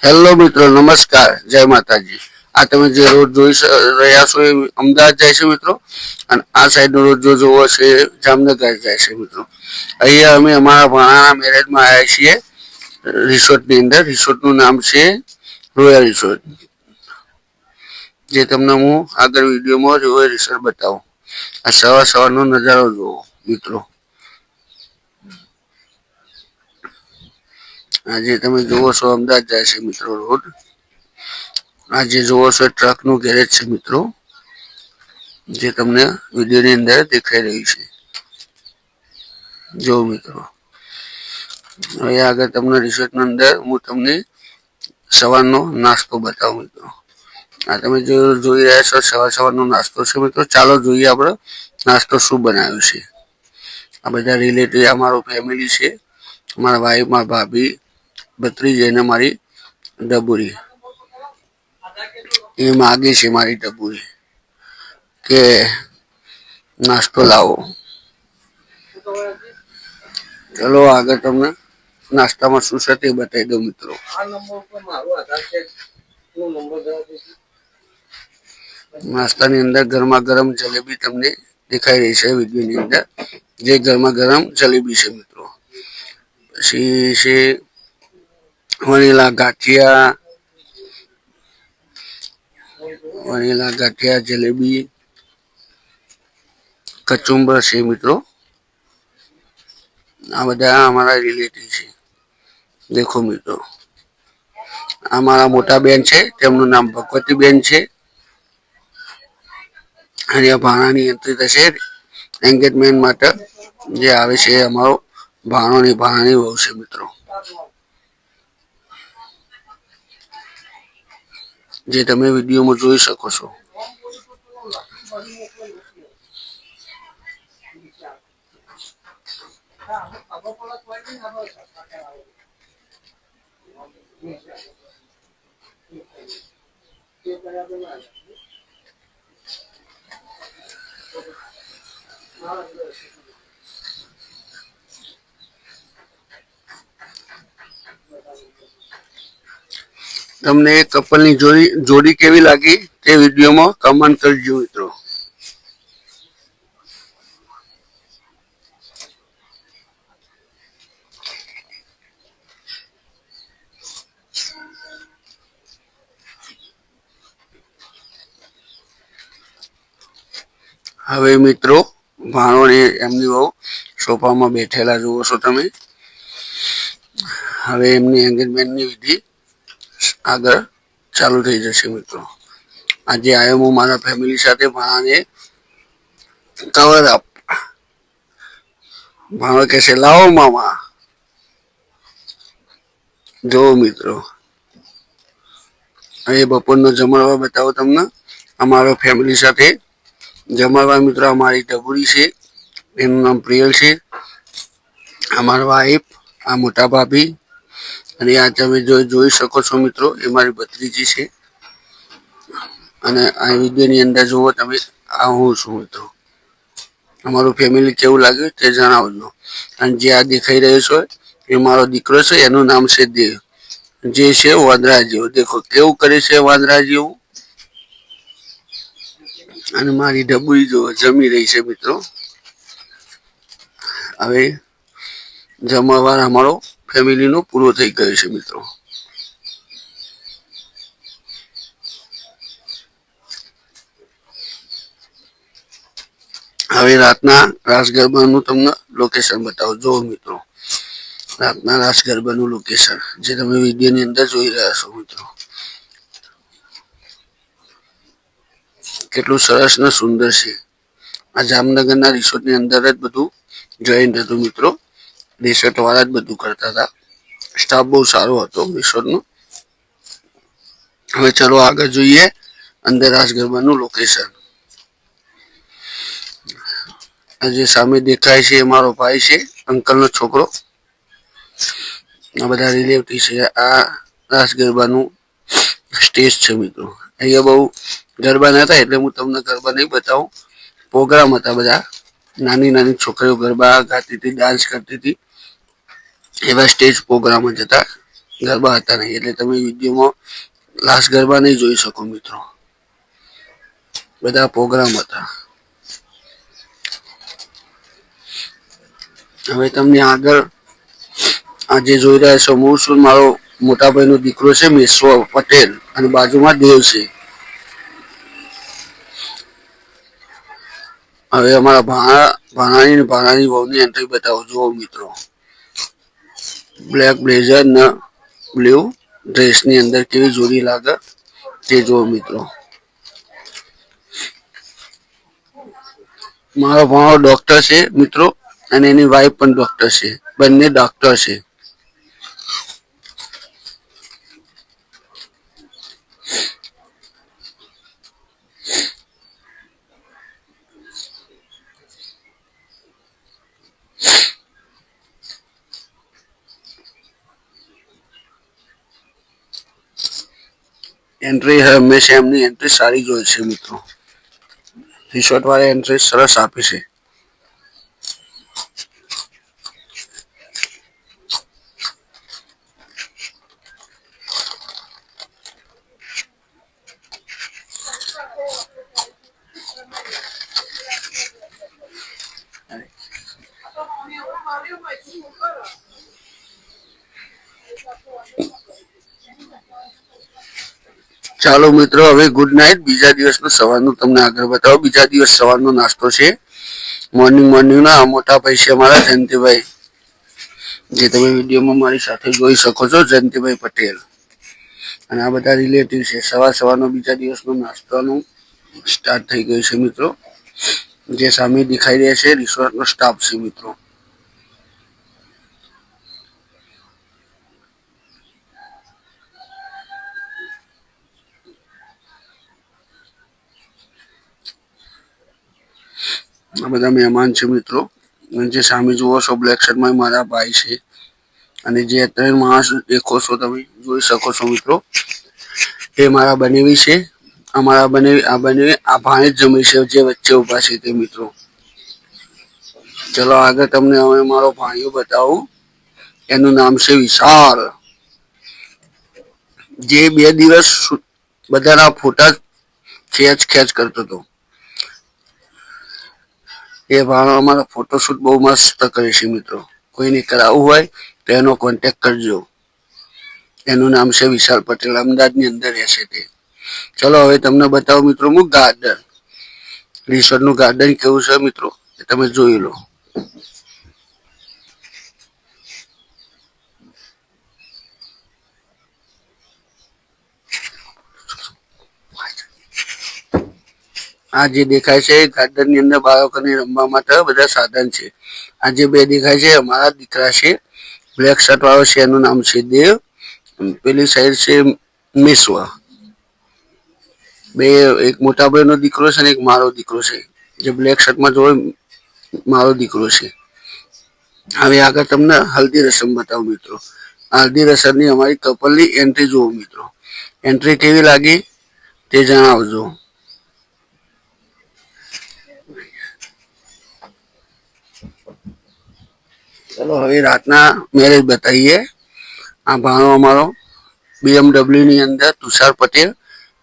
Hello મિત્રો, નમસ્કાર. જય માતાજી. આ તમે જે રોડ જોઈ રહ્યા છો એ અમદાવાદ જાય છે મિત્રો? અને આ સાઈડ નો રોડ જો જોવો છે જામનગર જાય છે મિત્રો. અહીંયા અમે અમારા ભાણાના મેરેજમાં આવ્યા છીએ, રિસોર્ટની અંદર. રિસોર્ટનું નામ છે રોયલ રિસોર્ટ. જે તમને હું આગળ વિડીયોમાં રોયલ રિસોર્ટ બતાવું. આ સવાર સવારનો નજારો જોવો, મિત્રો. આજે તમે જુઓ છો અમદાવાદ જાય છે મિત્રો રોડ. આજે જુઓ છો ટ્રકનું ગેરેજ છે મિત્રો, જે તમને વિડીયોની અંદર દેખાઈ રહ્યું છે. જો મિત્રો. હવે આગળ તમને રિસોર્ટની અંદર હું તમને સવારનો નાસ્તો બતાવું મિત્રો. આ તમે જો જોઈ રહ્યા છો સવાર સવારનો નાસ્તો છે મિત્રો. ચાલો જોઈએ આપણે નાસ્તો શું બનાવ્યો છે. આ બધા રિલેટિવ અમારો ફેમિલી છે. મારા વાઈફ મારા ભાભી ભત્રીજી અને મારી ડબુરી. એ માગી છે મારી ડબુરી કે નાસ્તો લાવો. ચલો, આગળ તમને નાસ્તામાં શું છે તે બતાવી દઉં મિત્રો. નાસ્તાની અંદર ગરમા ગરમ જલેબી તમને દેખાઈ રહી છે વિડીયોની અંદર. જે ગરમા ગરમ જલેબી છે મિત્રો. પછી છે વણીલા ગાંઠિયા, વનીલા ગાંઠિયા, જલેબી, કચુંબર છે મિત્રો. આ બધા અમારા રિલેટિવ છે. દેખો મિત્રો. આ મારા મોટા બેન છે, તેમનું નામ ભગવતી બેન છે. અને ભાણાની એન્ટ્રી થશે એન્ગેજમેન્ટ માટે. જે આવે છે અમારો અમારો ભાણોની ભાણાની વહુ છે મિત્રો. જે તમે વિડીયોમાં જોઈ શકો છો. તમને કપલની જોડી જોડી કેવી લાગી તે વિડીયોમાં કમેન્ટ કરજો મિત્રો. હવે મિત્રો, ભાણો ને એમની વહુ સોફામાં બેઠેલા જુઓ છો તમે. હવે એમની એન્ગેજમેન્ટની વિધિ. આગળ ચાલુ થઈ જશે મિત્રો. આજે આવ્યો હું મારા ફેમિલી સાથે ભાણાને કવર અપ ભાણો કહે છે, લાવો મામા. જુઓ મિત્રો. એ બપોરનો જમણવા બતાવો તમને. અમારો ફેમિલી સાથે જમણવા મિત્રો અમારી ડબુરી છે. એનું નામ પ્રિયલ છે. અમારા વાઈફ આ મોટા ભાભી અને આ તમે જો જોઈ શકો છો મિત્રો, એ મારી ભત્રીજી છે. અને આ વિડીયોની અંદર જુઓ તમે, આ હું છું મિત્રો. અમારું ફેમિલી કેવું લાગ્યું તે જણાવજો. અને જે આ દેખાઈ રહ્યો છે, એ મારો દીકરો છે, એનું નામ છે દેવ. જે છે વાંદરા જેવું દેખો, કેવું કરે છે વાંદરા જેવું અને મારી ડબુઈ જો જમી રહી છે મિત્રો. હવે જમણવાર અમારો ફેમિલીનો પૂરો થઈ ગયો છે મિત્રો. હવે રાતના રાસ ગરબાનું તમને લોકેશન બતાવો. જો મિત્રો. રાતના રાસ ગરબાનું લોકેશન જે તમે વિડીયોની અંદર જોઈ રહ્યા છો મિત્રો. કેટલું સરસ ને સુંદર છે. આ જામનગરના રિસોર્ટની અંદર જ બધું જોઈન્ટ હતું મિત્રો. રિસોર્ટ વાળા જ બધું કરતા હતા. સ્ટાફ બહુ સારો હતો રિસોર્ટનો હવે ચલો આગળ જોઈએ અંદર રાસ ગરબાનું લોકેશન જે સામે દેખાય છે એ મારો ભાઈ છે, અંકલનો છોકરો. આ બધા રિલેટિવ છે. આ રાસ ગરબાનું સ્ટેજ છે મિત્રો. અહીંયા બહુ ગરબા નતા એટલે હું તમને ગરબા નહીં બતાવું. પ્રોગ્રામ હતા બધા. નાની નાની છોકરીઓ ગરબા ગાતી હતી ડાન્સ કરતી હતી. એવા સ્ટેજ પ્રોગ્રામ જ હતા. ગરબા હતા નહીં, એટલે તમે વિડીયોમાં લાસ્ટ ગરબા નહીં જોઈ શકો મિત્રો. બધા પ્રોગ્રામ હતા. હવે તમને આગળ આજે જોઈ રહ્યા છો હું છું મારો મોટા ભાઈનો દીકરો છે મેશ્વ પટેલ, અને બાજુમાં દેવ છે. હવે અમારા ભાણા, ભાણાની ભાણાની વહુની એન્ટ્રી બતાવો. જુઓ મિત્રો. બ્લેક બ્લેઝર ને બ્લુ ડ્રેસની અંદર કેવી જોડી લાગે તે જુઓ મિત્રો. મારો ભાણો ડોક્ટર છે મિત્રો અને એની વાઈફ પણ ડોક્ટર છે. બંને ડોક્ટર છે. એન્ટ્રી હંમેશા એમની એન્ટ્રી સારી જ છે મિત્રો. રિસોર્ટ વાળા એન્ટ્રી સરસ આપે છે. ચાલો મિત્રો, હવે ગુડ નાઇટ બીજા દિવસનો સવારનું તમને આગળ બતાવો. બીજા દિવસ સવારનો નાસ્તો છે. મોર્નિંગ મોર્નિંગના આ મોટા છે અમારા જયંતિભાઈ. જે તમે વિડીયોમાં મારી સાથે જોઈ શકો છો, જયંતિભાઈ પટેલ. અને આ બધા રિલેટિવ છે. સવાર સવારનો બીજા દિવસનો નાસ્તાનું સ્ટાર્ટ થઈ ગયું છે મિત્રો. જે સામે દેખાઈ રહ્યા છે રિસોર્ટનો સ્ટાફ છે મિત્રો. આ બધા મહેમાન છે મિત્રો. જે સામે જુઓ છો બ્લેક શર્ટમાં મારા ભાઈ છે. અને જે ત્રણ માણસ દેખો છો તમે, જોઈ શકો છો મિત્રો. એ મારા બનેવી છે. અમારા બનેવી, આ બનેવી, આ ભાણે જ જમી છે, જે વચ્ચે ઊભા છે તે મિત્રો. ચલો આગળ તમને હવે મારો ભાઈઓ બતાવું. એનું નામ છે વિશાલ જે બે દિવસ બધાના ફોટા ખેંચ ખેંચ કરતો હતો. એ ભાણો અમારો ફોટોશૂટ બહુ મસ્ત કરે છે મિત્રો. કોઈને કરાવવું હોય તો એનો કોન્ટેક કરજો. એનું નામ છે વિશાલ પટેલ. અમદાવાદની અંદર રહેશે તે. ચલો, હવે તમને બતાવો મિત્રો હું ગાર્ડન. રિસોર્ટનું ગાર્ડન કેવું છે મિત્રો? એ તમે જોઈ લો. આ જે દેખાય છે ગાર્ડનની અંદર બાળકોને રમવા માટે બધા સાધન છે. આ જે બે દેખાય છે, અમારા દીકરા છે, બ્લેક શર્ટ વાળો છે, એનું નામ છે દેવ. પેલી સાઈડ છે મેશ્વા. બે, એક મોટા ભાઈનો દીકરો છે અને એક મારો દીકરો છે. જે બ્લેક શર્ટમાં જોડે મારો દીકરો છે. હવે આગળ તમને હલ્દી રસમ બતાવું મિત્રો. હલ્દી રસમની અમારી કપલની એન્ટ્રી જુઓ મિત્રો. એન્ટ્રી કેવી લાગી તે જણાવજો. ચલો, હવે રાતના મેરેજ બતાવીએ. આ ભાણો અમારો BMW ની અંદર તુષાર પટેલ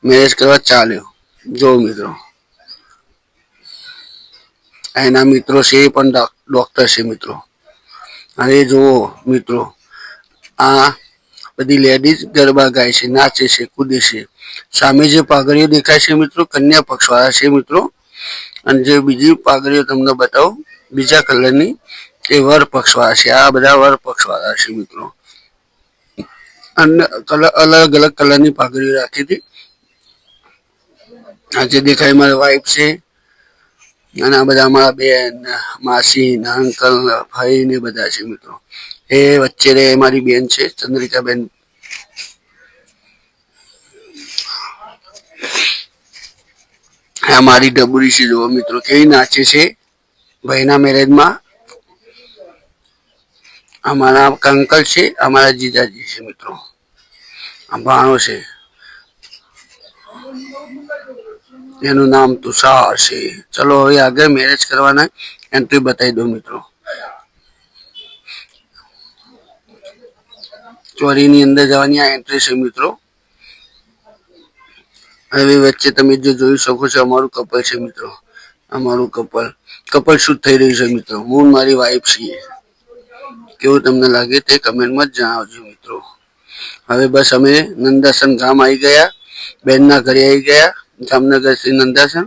મેરેજ કરવા ચાલ્યો. જો મિત્રો. એના મિત્રો છે એ પણ ડોક- ડોક્ટર છે મિત્રો. અને જુઓ મિત્રો, આ બધી લેડીઝ ગરબા ગાય છે, નાચે છે, કૂદે છે. સામે જે પાઘડીઓ દેખાય છે મિત્રો, કન્યા પક્ષવાળા છે મિત્રો. અને જે બીજી પાઘડીઓ તમને બતાવું, બીજા કલરની એ વર પક્ષવાળા છે. આ બધા વર પક્ષવાળા છે મિત્રો. અને કલર અલગ અલગ કલરની પાઘડીઓ રાખી હતી. આજે દેખાય મારા વાઈફ છે. અને આ બધા મારા બેન, માસી અંકલ ભાઈ ને બધા છે મિત્રો. એ વચ્ચે રે મારી બેન છે ચંદ્રિકા બેન આ મારી ડબુરી છે, જુઓ મિત્રો. કેવી નાચે છે. ભાઈના મેરેજમાં અમારા કંકલ છે, અમારા જીજાજી છે મિત્રો. આ ભાણો છે. એનું નામ તુષાર છે. ચલો હવે આગળ મેરેજ કરવાના એન્ટ્રી બતાવી દો મિત્રો. ચોરીની અંદર જવાની આ એન્ટ્રી છે મિત્રો. હવે વચ્ચે તમે જે જોઈ શકો છો અમારું કપલ છે મિત્રો. અમારું કપલ કપલ શૂટ થઈ રહ્યું છે મિત્રો. હું મારી વાઈફ છીએ. કેવું તમને લાગે તે કમેન્ટમાં જણાવજો મિત્રો. હવે બસ અમે નંદાસન ગામ આવી ગયા, બેનના ઘરે આવી ગયા, જામનગર શ્રી નંદાસન.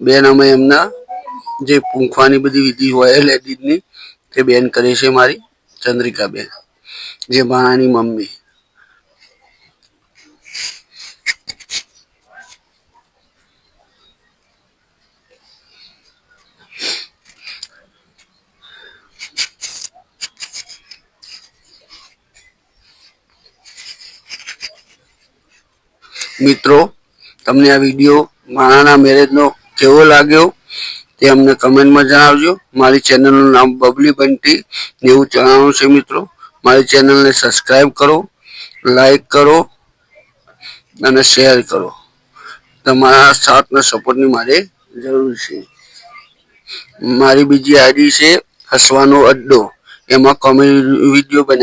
બેન અમે એમના જે પૂંખવાની બધી વિધિ હોય લેડીઝની, તે બેન કરે છે મારી ચંદ્રિકા બેન જે ભાણાની મમ્મી. મિત્રો, તમને આ વીડિયો માણાના મેરેજનો કેવો લાગ્યો તે અમને કમેન્ટમાં જણાવજો. મારી ચેનલનું નામ બબલી બંટી એવું જણાવવાનું છે મિત્રો. મારી ચેનલને સબસ્ક્રાઈબ કરો લાઈક કરો અને શેર કરો. તમારા સાથના સપોર્ટની મારે જરૂર છે. મારી બીજી આઈડી છે હસવાનો અડ્ડો. એમાં કોમેડી વીડિયો બને